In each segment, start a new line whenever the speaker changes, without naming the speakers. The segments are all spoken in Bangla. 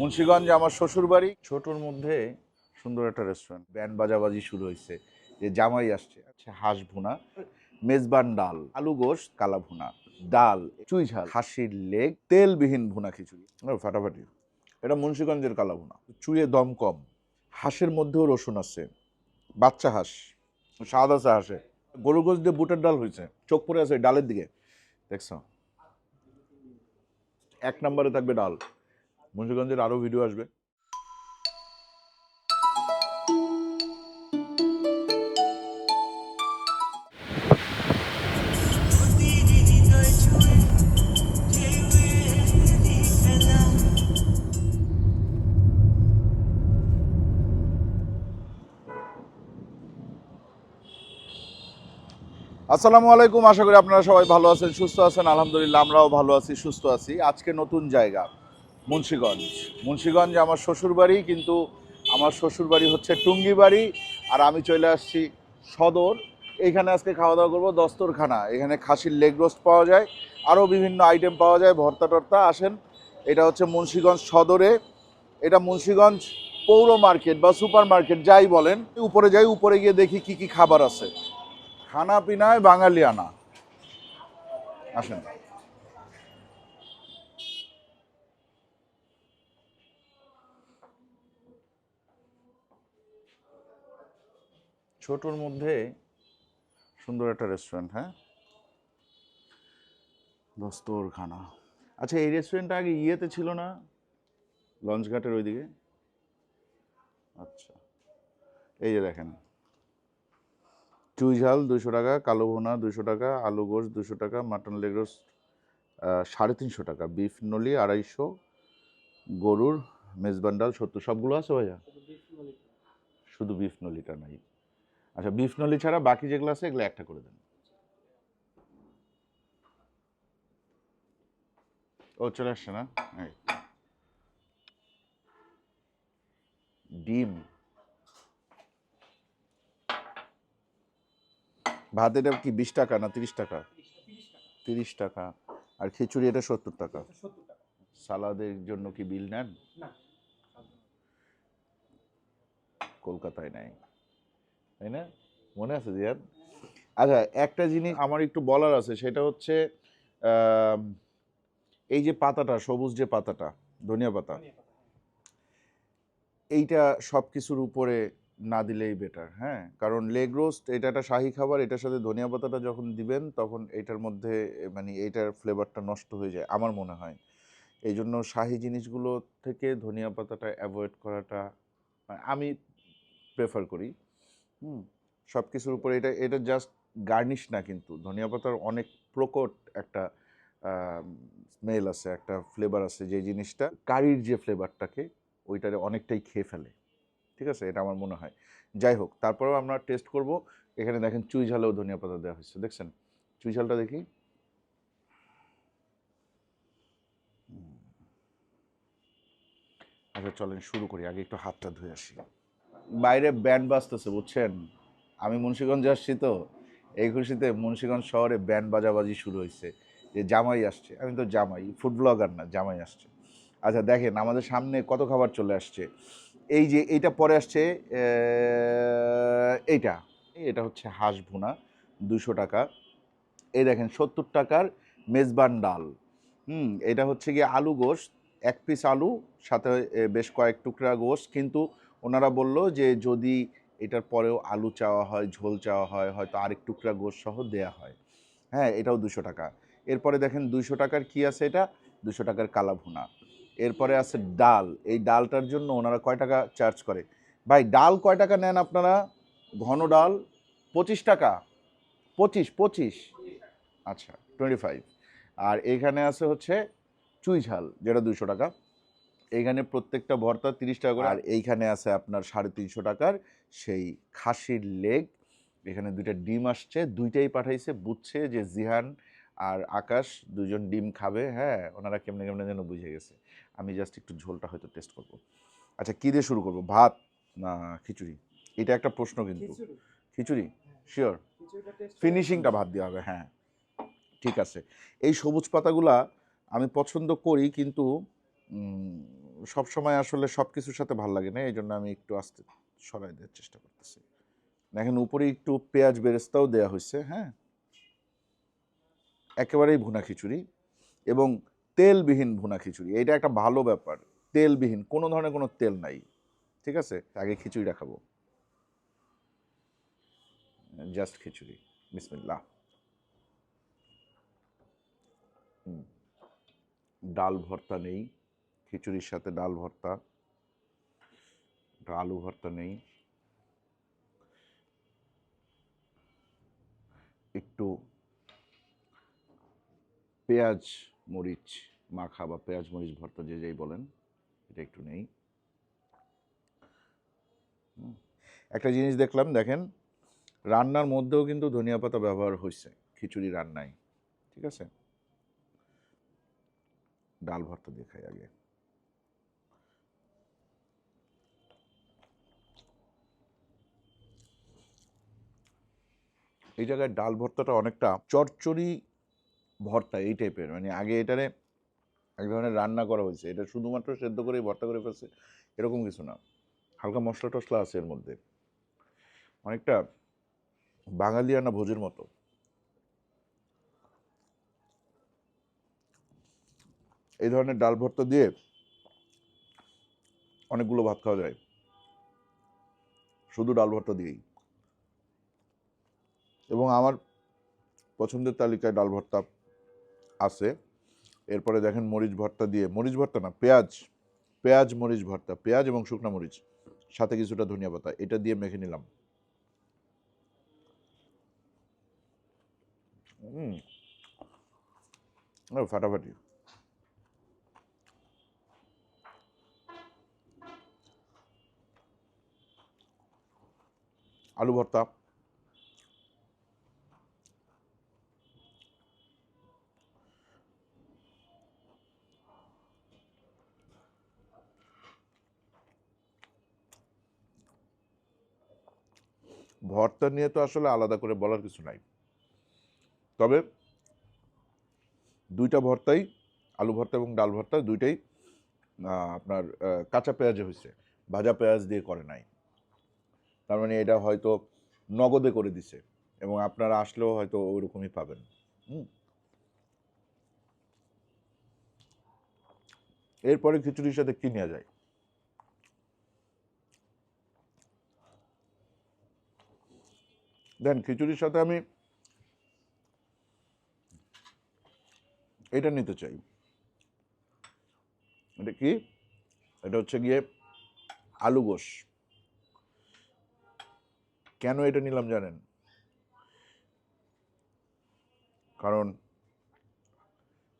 মুন্সিগঞ্জ আমার শ্বশুর বাড়ি ছোটোর মধ্যে সুন্দর একটা রেস্টুরেন্ট ব্যান্ড বাজাবাজি শুরু হয়েছে যে জামাই আসছে আচ্ছা হাঁস ভুনা মেজবান ডাল আলু গোশ কালা ভুনা ডাল চুই ঝাল হাসির লেগ তেলবিহীন ভুনা খিচুড়ি। ফাটাফাটি। এটা মুন্সিগঞ্জের কালা ভুনা। চুইয়ে দম কম হাঁসের মধ্যেও রসুন আছে বাচ্চা হাঁস স্বাদ আছে হাঁসে। গরু গোশ দিয়ে বুটের ডাল হয়েছে চোখ পড়ে আছে ডালের দিকে দেখছ? এক নম্বরে থাকবে ডাল। মুন্সিগঞ্জের আরও ভিডিও আসবে। আসসালামু আলাইকুম, আশা করি আপনারা সবাই ভালো আছেন, সুস্থ আছেন, আলহামদুলিল্লাহ আমরাও ভালো আছি, সুস্থ আছি। আজকে নতুন জায়গা। মুন্সিগঞ্জ। মুন্সীগঞ্জ আমার শ্বশুর বাড়ি কিন্তু আমার শ্বশুর বাড়ি হচ্ছে টুঙ্গি বাড়ি আর আমি চলে আসছি সদর। এখানে আজকে খাওয়া দাওয়া করব দস্তরখানা। এখানে খাসির লেগ রোস্ট পাওয়া যায়, আরও বিভিন্ন আইটেম পাওয়া যায় ভর্তা টর্তা আসেন, এটা হচ্ছে মুন্সীগঞ্জ সদরে। এটা মুন্সিগঞ্জ পৌর মার্কেট বা সুপার মার্কেট, যাই বলেন। উপরে যাই, উপরে গিয়ে দেখি কি কি খাবার আছে। খানা পিনায় বাঙালিয়ানা। আসেন। ছোটোর মধ্যে সুন্দর একটা রেস্টুরেন্ট হ্যাঁ? দস্তর খানা আচ্ছা এই রেস্টুরেন্টটা আগে ইয়েতে ছিল না? লঞ্চঘাটের ওইদিকে? আচ্ছা। এই যে দেখেন। চুই ঝাল দুশো টাকা কালো ভোনা দুশো টাকা আলু গোশ দুশো টাকা মাটন লেগ রোস্ট সাড়ে তিনশো টাকা বিফ নলি আড়াইশো গরুর মেজবান্ডাল সত্তর সবগুলো আছে ভাইয়া? শুধু বিফ নলিটা নাই। আচ্ছা বিফ নলি ছাড়া বাকি যেগুলো আছে এগুলো একটা করে দেন। ও চলে আসছে না। ডিম। ভাত এটা কি বিশ টাকা না তিরিশ টাকা? তিরিশ টাকা। আর খিচুড়ি এটা সত্তর টাকা। সালাদের জন্য কি বিল নেন? কলকাতায় নেয় তাই না? মনে আছে জিয়াদ? আচ্ছা একটা জিনিস আমার একটু বলার আছে সেটা হচ্ছে এই যে পাতাটা সবুজ যে পাতাটা ধনিয়া পাতা এইটা সব কিছুর উপরে না দিলেই বেটার হ্যাঁ? কারণ লেগ রোস্ট এটা একটা শাহি খাবার এটার সাথে ধনিয়া পাতাটা যখন দিবেন তখন এটার মধ্যে মানে এইটার ফ্লেভারটা নষ্ট হয়ে যায় আমার মনে হয়। এই জন্য শাহি জিনিসগুলো থেকে ধনিয়া পাতাটা অ্যাভয়েড করাটা মানে আমি প্রেফার করি। হুম। সব কিছুর উপরে এটা এটা জাস্ট গার্নিশ না কিন্তু। ধনিয়া পাতার অনেক প্রকট একটা স্মেল আছে, একটা ফ্লেভার আছে যে জিনিসটা। কারির যে ফ্লেভারটাকে ওইটারে অনেকটাই খেয়ে ফেলে। ঠিক আছে? এটা আমার মনে হয়। যাই হোক, তারপরেও আমরা টেস্ট করব। এখানে দেখেন চুই ঝালেও ধনিয়া পাতা দেওয়া হয়েছে। দেখছেন? চুই ঝালটা দেখি। আচ্ছা চলেন শুরু করি। আগে একটু হাতটা ধুয়ে আসি। বাইরে ব্যান্ড বাজতেছে, বুঝছেন? আমি মুন্সিগঞ্জে আসছি তো, এই খুশিতে মুন্সিগঞ্জ শহরে ব্যান্ড বাজাবাজি শুরু হয়েছে যে জামাই আসছে, আমি তো জামাই ফুড ব্লগার না, জামাই আসছে। আচ্ছা দেখেন, আমাদের সামনে কত খাবার চলে আসছে? এই যে এইটা পরে আসছে এইটা। এটা হচ্ছে হাঁস ভুনা, দুশো টাকা। এই দেখেন, সত্তর টাকার মেজবান ডাল। হুম, এটা হচ্ছে গিয়ে আলু গোশ, এক পিস আলু, সাথে বেশ কয়েক টুকরা গোশ, কিন্তু ওনারা বলল যে যদি এটার পরেও আলু চাওয়া হয়, ঝোল চাওয়া হয়, হয়তো আরেক টুকরা গোশ সহ দেয়া হয়। হ্যাঁ এটাও দুশো টাকা। এরপরে দেখেন দুশো টাকার কি আছে এটা? দুশো টাকার কালা ভুনা। এরপরে আছে ডাল। এই ডালটার জন্য ওনারা কয় টাকা চার্জ করে? ভাই, ডাল কয় টাকা নেন আপনারা? ঘন ডাল পঁচিশ টাকা। পঁচিশ পঁচিশ। আচ্ছা টোয়েন্টি ফাইভ আর এখানে আছে হচ্ছে চুই ঝাল যেটা দুশো টাকা। এইখানে প্রত্যেকটা ভর্তা তিরিশ টাকা করে। আর এইখানে আছে আপনার সাড়ে তিনশো টাকার সেই খাসির লেগ। এখানে দুইটা ডিম আসছে দুইটাই পাঠাইছে বুঝছে যে জিহান আর আকাশ দুজন ডিম খাবে হ্যাঁ ওনারা কেমনে কেমনে যেন বুঝে গেছে। আমি জাস্ট একটু ঝোলটা হয়তো টেস্ট করব। আচ্ছা কী দিয়ে শুরু করব? ভাত না খিচুড়ি? এটা একটা প্রশ্ন কিন্তু। খিচুড়ি। শিওর ফিনিশিংটা ভাত দেওয়া হবে হ্যাঁ। ঠিক আছে। এই সবুজ পাতাগুলা আমি পছন্দ করি কিন্তু সব সময় আসলে সব কিছুর সাথে ভালো লাগে না, এই জন্য আমি একটু আস্তে সরাই দেওয়ার চেষ্টা করতেছি। দেখেন, উপরে একটু পেঁয়াজ বেরেস্তাও দেওয়া হয়েছে হ্যাঁ? একেবারেই ভুনা খিচুড়ি এবং তেলবিহীন ভুনা খিচুড়ি। এটা একটা ভালো ব্যাপার, তেলবিহীন, কোনো ধরনের কোনো তেল নাই, ঠিক আছে? আগে খিচুড়িটা খাব। জাস্ট খিচুড়ি, বিসমিল্লাহ। ডাল ভর্তা নেই। খিচুড়ির সাথে ডাল ভর্তা। আলু ভর্তা নেই। একটু পেঁয়াজ মরিচ মাখা বা পেঁয়াজ মরিচ ভর্তা যে যেই বলেন, এটা একটু নেই। একটা জিনিস দেখলাম, দেখেন, রান্নার মধ্যেও কিন্তু ধনিয়া পাতা ব্যবহার হয়েছে খিচুড়ি রান্নায়, ঠিক আছে? ডাল ভর্তা দেখাই আগে। এই জায়গায় ডাল ভর্তাটা অনেকটা চচ্চড়ি ভর্তা এই টাইপের মানে আগে এটারে এক ধরনের রান্না করা হয়েছে। এটা শুধুমাত্র সেদ্ধ করেই ভর্তা করে ফেলছে, এরকম কিছু না। হালকা মশলা টশলা আছে এর মধ্যে। অনেকটা বাঙালিয়ানা ভোজের মতো। এই ধরনের ডাল ভর্তা দিয়ে অনেকগুলো ভাত খাওয়া যায়। শুধু ডাল ভর্তা দিয়েই। এবং আমার পছন্দের তালিকায় ডাল ভর্তা আছে। এরপরে দেখেন মরিচ ভর্তা দিয়ে, মরিচ ভর্তা না, পেঁয়াজ পেঁয়াজ, মরিচ ভর্তা, পেঁয়াজ এবং শুকনো মরিচ, সাথে কিছুটা ধনিয়া পাতা, এটা দিয়ে মেখে নিলাম। ফাটাফাটি। আলু ভর্তা। ভর্তা নিয়ে তো আসলে আলাদা করে বলার কিছু নাই। তবে দুইটা ভর্তাই, আলু ভর্তা এবং ডাল ভর্তা দুইটাই আপনার কাঁচা পেঁয়াজে হয়েছে ভাজা পেঁয়াজ দিয়ে করে নাই। তার মানে এটা হয়তো নগদে করে দিছে এবং আপনারা আসলেও হয়তো ওইরকমই পাবেন। এরপরে খিচুড়ির সাথে কি নেওয়া যায়? দেন খিচুড়ির সাথে আমি এটা নিতে চাই। এটা কি? এটা হচ্ছে গিয়ে আলু গোশ। কেন এটা নিলাম জানেন? কারণ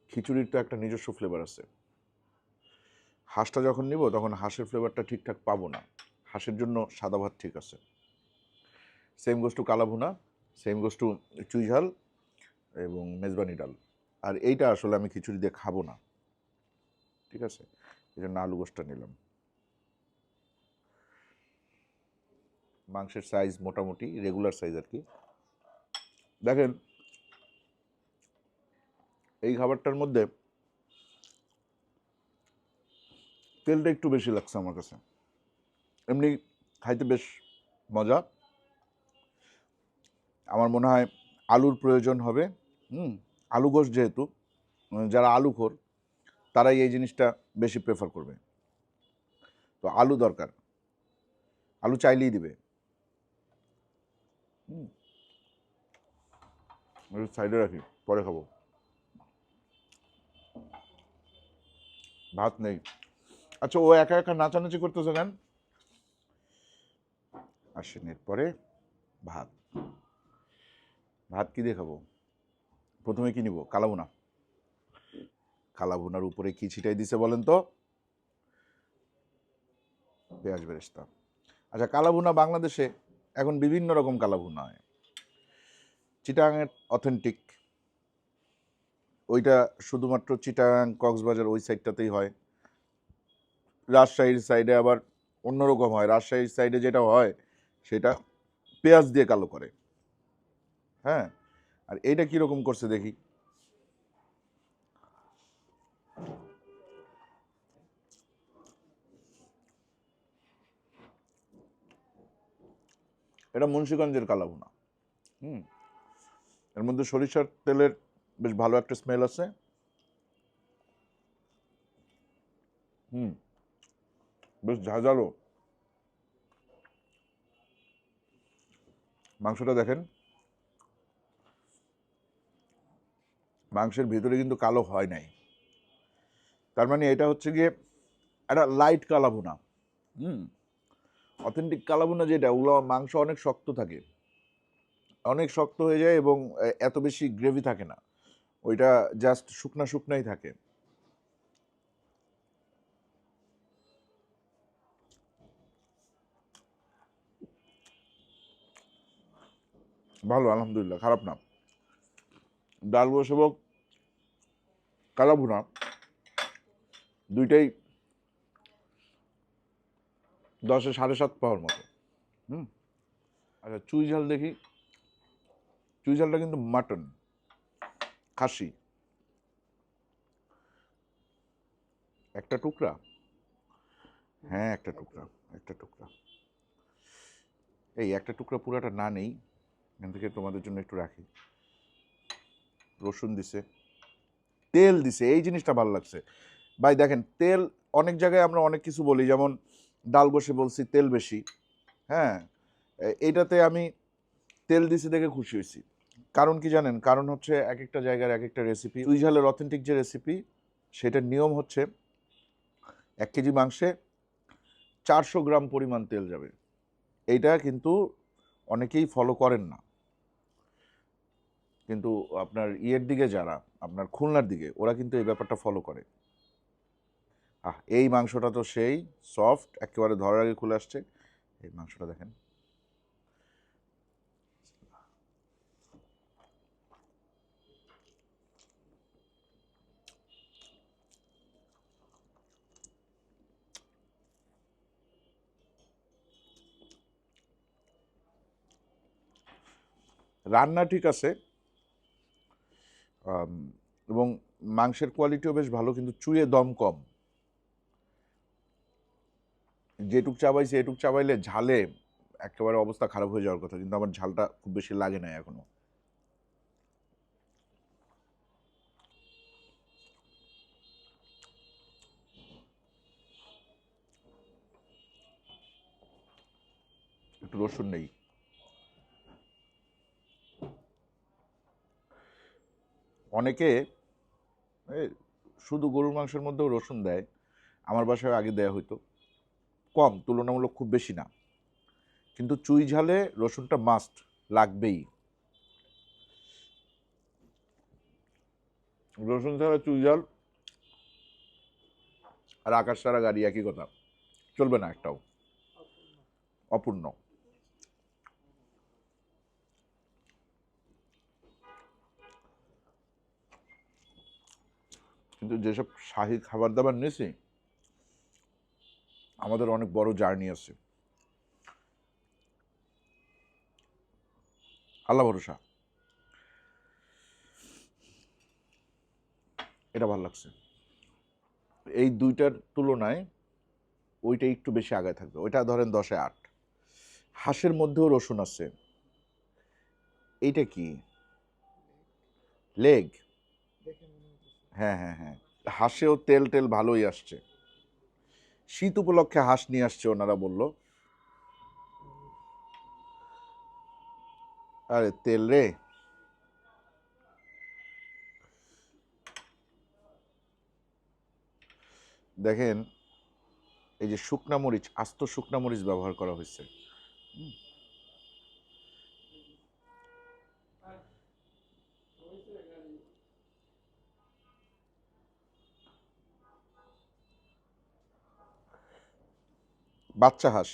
খিচুড়ির তো একটা নিজস্ব ফ্লেভার আছে। হাঁসটা যখন নিব তখন হাঁসের ফ্লেভারটা ঠিকঠাক পাবো না। হাঁসের জন্য সাদা ভাত ঠিক আছে। সেম গোস টু কালাভুনা, সেম গোস টু চুই ঝাল এবং মেজবানি ডাল। আর এইটা আসলে আমি খিচুড়ি দিয়ে খাব না। ঠিক আছে? এই জন্য আলু গোসটা নিলাম। মাংসের সাইজ মোটামুটি রেগুলার সাইজ আর কি। দেখেন, এই খাবারটার মধ্যে তেলটা একটু বেশি লাগছে আমার কাছে। এমনি খাইতে বেশ মজা। আমার মনে হয় আলুর প্রয়োজন হবে, হুম, আলু গোস যেহেতু যারা আলুখোর তারাই এই জিনিসটা বেশি প্রেফার করবে। তো আলু দরকার। আলু চাইলেই দিবে। সাইডে রাখি, পরে খাব। ভাত নেই। আচ্ছা ও একা একা নাচানাচি করতেছে কেন? আসেন এরপরে ভাত। ভাত কি দিয়ে খাব? প্রথমে কি নিব? কালাভুনা। কালাভুনার উপরে কি ছিটাই দিছে বলেন তো? পেঁয়াজ বেরেস্তা। আচ্ছা কালাভুনা বাংলাদেশে এখন বিভিন্ন রকম কালাভুনা হয়। চিটাগাংয়ের অথেন্টিক ওইটা শুধুমাত্র চিটাগাং কক্সবাজার ওই সাইডটাতেই হয়। রাজশাহীর সাইডে আবার অন্যরকম হয়। রাজশাহীর সাইডে যেটা হয়, সেটা পেঁয়াজ দিয়ে কালো করে। হ্যাঁ? আর এইটা কীরকম করছে দেখি। এটা মুন্সীগঞ্জের কালাভুনা। হুম? এর মধ্যে সরিষার তেলের বেশ ভালো একটা স্মেল আছে। হুম? বেশ ঝাঁঝালো। মাংসটা দেখেন। মাংসের ভিতরে কিন্তু কালো হয় নাই। তার মানে এটা হচ্ছে গিয়ে একটা লাইট কালাভুনা। হুম? অথেন্টিক কালাভুনা যেটা, ওগুলো মাংস অনেক শক্ত থাকে। অনেক শক্ত হয়ে যায় এবং এত বেশি গ্রেভি থাকে না। ওইটা জাস্ট শুকনা শুকনাই থাকে। ভালো, আলহামদুলিল্লাহ, খারাপ না। ডাল গোসেবক কালাভুনা দুইটাই দশে সাড়ে সাত পাওয়ার মতো। হুম? আচ্ছা চুই ঝাল দেখি। চুই ঝালটা কিন্তু মাটন, খাসি। একটা টুকরা? হ্যাঁ একটা টুকরা একটা টুকরা। এই একটা টুকরা পুরাটা না নেই, এখান থেকে তোমাদের জন্য একটু রাখি। রসুন দিছে। তেল দিছে, এই জিনিসটা ভালো লাগছে। ভাই, দেখেন, তেল, অনেক জায়গায় আমরা অনেক কিছু বলি, যেমন ডাল বসে বলছি, তেল বেশি হ্যাঁ? এ- এইটাতে আমি তেল দিছি দেখে খুশি হয়েছি। কারণ কি জানেন? কারণ হচ্ছে এক একটা জায়গার এক একটা রেসিপি দুই ঝালের অথেন্টিক যে রেসিপি সেটার নিয়ম হচ্ছে এক কেজি মাংসে চারশো গ্রাম পরিমাণ তেল যাবে। এইটা কিন্তু অনেকেই ফলো করেন না। কিন্তু আপনার ইয়ের দিকে যারা আপনার খুলনার দিকে, ওরা কিন্তু এই ব্যাপারটা ফলো করে। আহ, এই মাংসটা তো সেই সফট একেবারে ধরার আগে খুলে আসছে। এই মাংসটা দেখেন। রান্না ঠিক আছে এবং মাংসের কোয়ালিটিও বেশ ভালো, কিন্তু চুয়ে দম কম। যেটুক চাবাইছে এটুক চাবাইলে ঝালে একেবারে অবস্থা খারাপ হয়ে যাওয়ার কথা, কিন্তু আমার ঝালটা খুব বেশি লাগে না এখনও। একটু রসুন নেই। অনেকে শুধু গরুর মাংসের মধ্যেও রসুন দেয়, আমার বাসায় আগে দেয়া হইতো। কম, তুলনামূলক খুব বেশি না। কিন্তু চুই ঝালে রসুনটা মাস্ট লাগবেই। রসুন ছাড়া চুই ঝাল আর আকাশ ছাড়া গাড়ি, একই কথা। চলবে না একটাও। অপূর্ণ। কিন্তু যেসব শাহী খাবার দাবার নিয়েছি আমাদের অনেক বড় জার্নি আছে। আল্লাহ ভরসা। এটা ভালো লাগছে। এই দুইটার তুলনায় ওইটা একটু বেশি আগায় থাকবে। ওইটা ধরেন দশে আট। হাঁসের মধ্যেও রসুন আছে। এইটা কি? লেগ। হ্যাঁ হ্যাঁ হ্যাঁ। হাঁসেও তেল, টেল ভালোই আসছে। শীত উপলক্ষে হাঁস নিয়ে আসছে ওনারা বলল। আরে তেল রে। দেখেন, এই যে শুকনা মরিচ, আস্ত শুকনা মরিচ ব্যবহার করা হয়েছে। বাচ্চা হাঁস।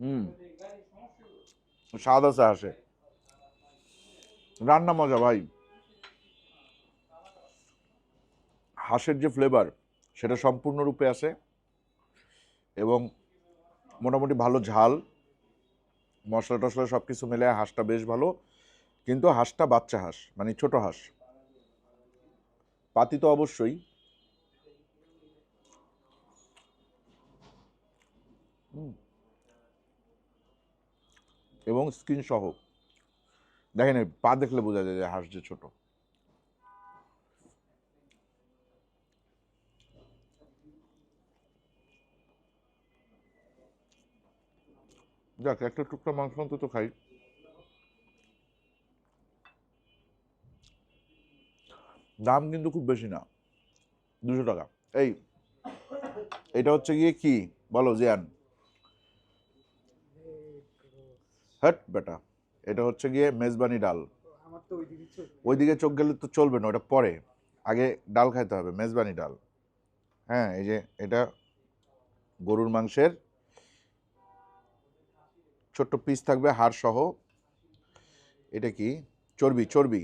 হুম। স্বাদ আছে হাঁসে। রান্না মজা ভাই। হাঁসের যে ফ্লেভার সেটা সম্পূর্ণরূপে আছে এবং মোটামুটি ভালো ঝাল। মশলা টশলা সব কিছু মিলে হাঁসটা বেশ ভালো। কিন্তু হাঁসটা বাচ্চা হাঁস মানে ছোট হাঁস। পাতি তো অবশ্যই হুম। এবং স্কিন সহ। দেখেন পা দেখলে বোঝা যায় যে হাঁস যে ছোট। যাক, একটা টুকরা মাংস অন্তত খাই। দাম কিন্তু খুব বেশি না। দুশো টাকা। এই, এটা হচ্ছে গিয়ে কি? বলো, জিয়ান। হট বেটা এটা হচ্ছে গিয়ে মেজবানি ডাল।
ওইদিকে চোখ
গেলে। তো চলবে না ওটা পরে। আগে ডাল খাইতে হবে মেজবানি ডাল। হ্যাঁ এই যে এটা গরুর মাংসের ছোট্ট পিস থাকবে হাড় সহ এটা কি? চর্বি চর্বি।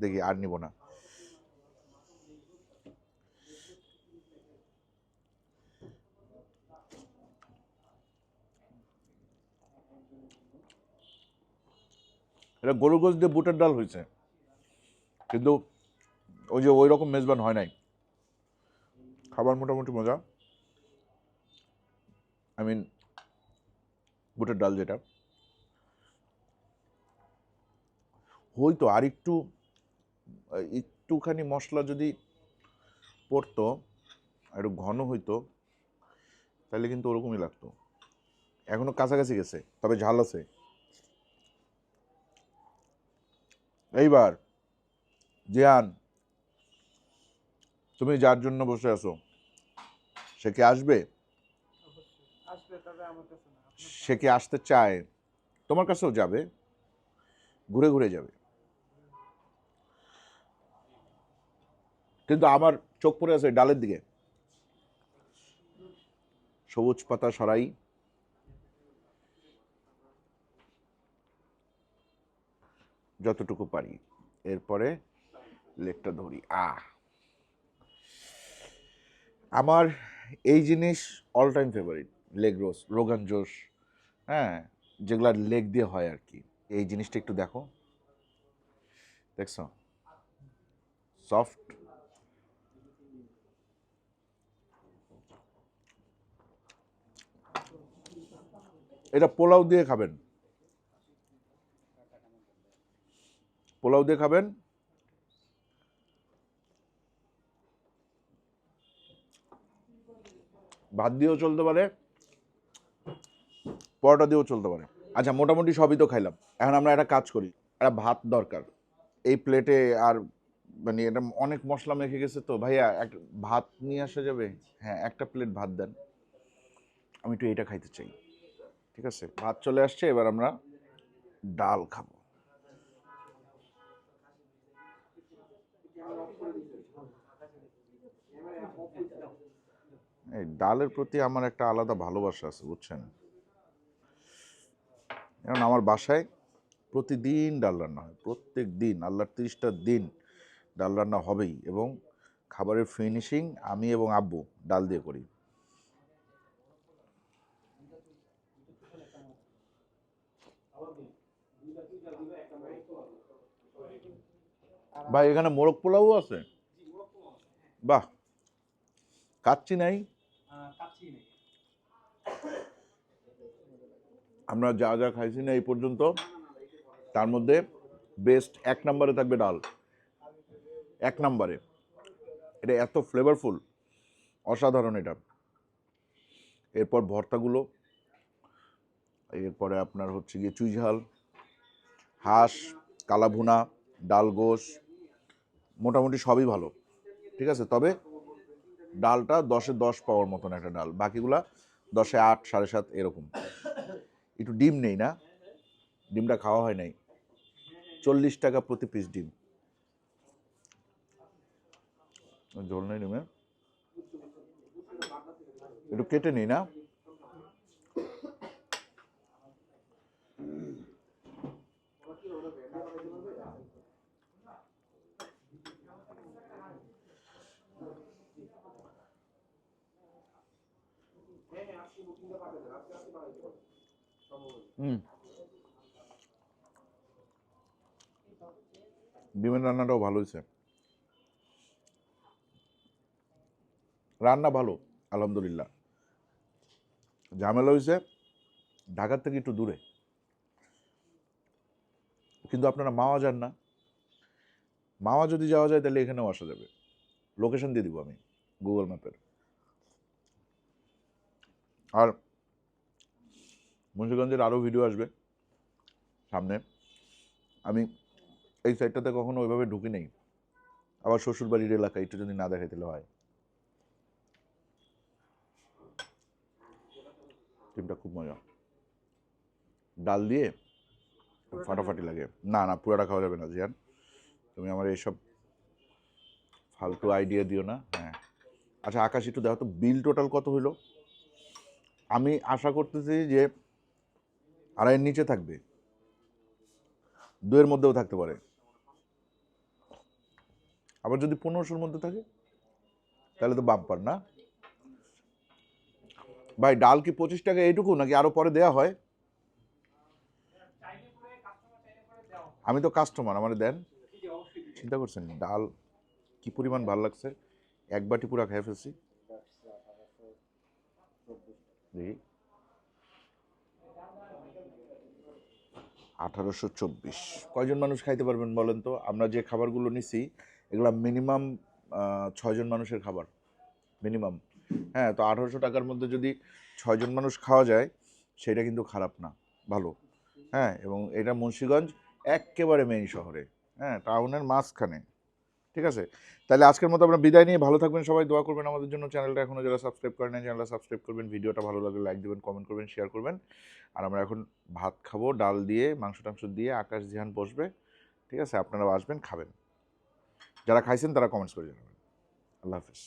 দেখি আর নিব না। এটা গরু গোস দিয়ে বুটের ডাল হয়েছে। কিন্তু ওই যে ওই রকম মেজবান হয় নাই। খাবার মোটামুটি মজা। আই মিন বুটের ডাল যেটা। হইতো আর একটু, একটুখানি মশলা যদি পড়তো একটু ঘন হইতো, তাহলে কিন্তু ওরকমই লাগতো। এখনও কাছাকাছি গেছে, তবে ঝাল আছে। এইবার জিয়ান তুমি যার জন্য বসে আছো সে কি আসবে? সে কি আসতে চায়? তোমার কাছেও যাবে ঘুরে ঘুরে যাবে। কিন্তু আমার চোখ পড়ে আছে ডালের দিকে। সবুজ পাতা সরাই। যতটুকু পারি। এরপরে লেগটা ধরি। আ। আমার এই জিনিস all time favourite leg roast rogan josh হ্যাঁ যেগুলো লেগ দিয়ে হয় আর কি। এই জিনিসটা একটু দেখো। দেখছ? সফট এটা পোলাও দিয়ে খাবেন। পোলাও দিয়ে খাবেন। ভাত দিয়েও চলতে পারে, পরোটা দিয়েও চলতে পারে। আচ্ছা মোটামুটি সবই তো খাইলাম। এখন আমরা একটা কাজ করি, একটা ভাত দরকার। এই প্লেটে আর মানে এটা অনেক মশলা মেখে গেছে তো। ভাইয়া, এক ভাত নিয়ে আসা যাবে? হ্যাঁ একটা প্লেট ভাত দেন। আমি একটু এটা খাইতে চাই। ঠিক আছে? ভাত চলে আসছে, এবার আমরা ডাল খাব। এই ডালের প্রতি আমার একটা আলাদা ভালোবাসা আছে, বুঝছেন? এখন আমার বাসায় প্রতিদিন ডাল রান্না হয়, প্রত্যেক দিন, আল্লাহর তিরিশটা দিন ডাল রান্না হবেই এবং খাবারের ফিনিশিং আমি এবং আব্বু ডাল দিয়ে করি। ভাই, এখানে মোরগ পোলাও আছে? বাহ!
কাচ্ছি নেই?
আমরা যা যা খাইছি না এই পর্যন্ত, তার মধ্যে বেস্ট এক নম্বরে থাকবে ডাল। এক নম্বরে। এটা এত ফ্লেভারফুল অসাধারণ এটা। এরপর ভর্তাগুলো, এরপরে আপনার হচ্ছে গিয়ে চুইঝাল হাঁস, কালাভুনা, ডাল গোশ, মোটামুটি সবই ভালো। ঠিক আছে? তবে ডালটা দশে দশ পাওয়ার মতন একটা ডাল। বাকিগুলা দশে আট, সাড়ে সাত এরকম। একটু ডিম নেই না? ডিমটা খাওয়া হয় নাই? চল্লিশ টাকা প্রতি পিস ডিম। ঝোল নেই ডিমে একটু কেটে নেই না? ডিমের রান্নাটাও ভালো হয়েছে। রান্না ভালো, আলহামদুলিল্লাহ। ঝামেলা হয়েছে, ঢাকার থেকে একটু দূরে। কিন্তু আপনারা মাওয়া যান না। মাওয়া যদি যাওয়া যায়, তাহলে এখানেও আসা যাবে। লোকেশন দিয়ে দিব আমি গুগল ম্যাপের আর মুন্সিগঞ্জের আরও ভিডিও আসবে সামনে। আমি এই সাইডটাতে কখনো ওইভাবে ঢুকি নেই। আবার শ্বশুরবাড়ির এলাকা একটু যদি না দেখাই তাহলে হয়। ডিমটা খুব মজা। ডাল দিয়ে ফাটাফাটি লাগে। না না পুরাটা খাওয়া যাবে না জিয়ান। তুমি আমার এইসব ফালতু আইডিয়া দিও না। হ্যাঁ। আচ্ছা আকাশ একটু দেখো তো বিল টোটাল কত হইল? আমি আশা করতেছি যে আড়াইয়ের নিচে থাকবে। দুয়ের মধ্যেও থাকতে পারে। আবার যদি পনেরোশোর মধ্যে থাকে, তাহলে তো বাম্পার না? ভাই, ডাল কি পঁচিশ টাকা এইটুকু নাকি আরও পরে দেয়া হয়? আমি তো কাস্টমার আমার দেন। চিন্তা করছেন, ডাল কি পরিমাণ ভালো লাগছে? এক বাটি পুরা খেয়ে ফেলছি। দেখি আঠারোশো চব্বিশ। কয়জন মানুষ খাইতে পারবেন বলেন তো? আমরা যে খাবারগুলো নিছি, এগুলো মিনিমাম ছয়জন মানুষের খাবার, মিনিমাম। হ্যাঁ তো আঠারোশো টাকার মধ্যে যদি ছয়জন মানুষ খাওয়া যায়, সেটা কিন্তু খারাপ না, ভালো। হ্যাঁ এবং এটা মুন্সীগঞ্জ একেবারে মেইন শহরে। হ্যাঁ টাউনের মাঝখানে। ঠিক আছে? তাহলে আজকের মতো আমরা বিদায় নিয়ে ভালো থাকবেন সবাই, দোয়া করবেন আমাদের জন্য। চ্যানেলটা এখনও যারা সাবস্ক্রাইব করেন চ্যানেলটা সাবস্ক্রাইব করবেন, ভিডিওটা ভালো লাগলে লাইক দেবেন কমেন্ট করবেন শেয়ার করবেন। আর আমরা এখন ভাত খাব, ডাল দিয়ে, মাংস টাংস দিয়ে আকাশ ধ্যান বসবে। ঠিক আছে? আপনারা আসবেন, খাবেন। যারা খাইছেন তারা কমেন্টস করে জানাবেন। আল্লাহ হাফিজ।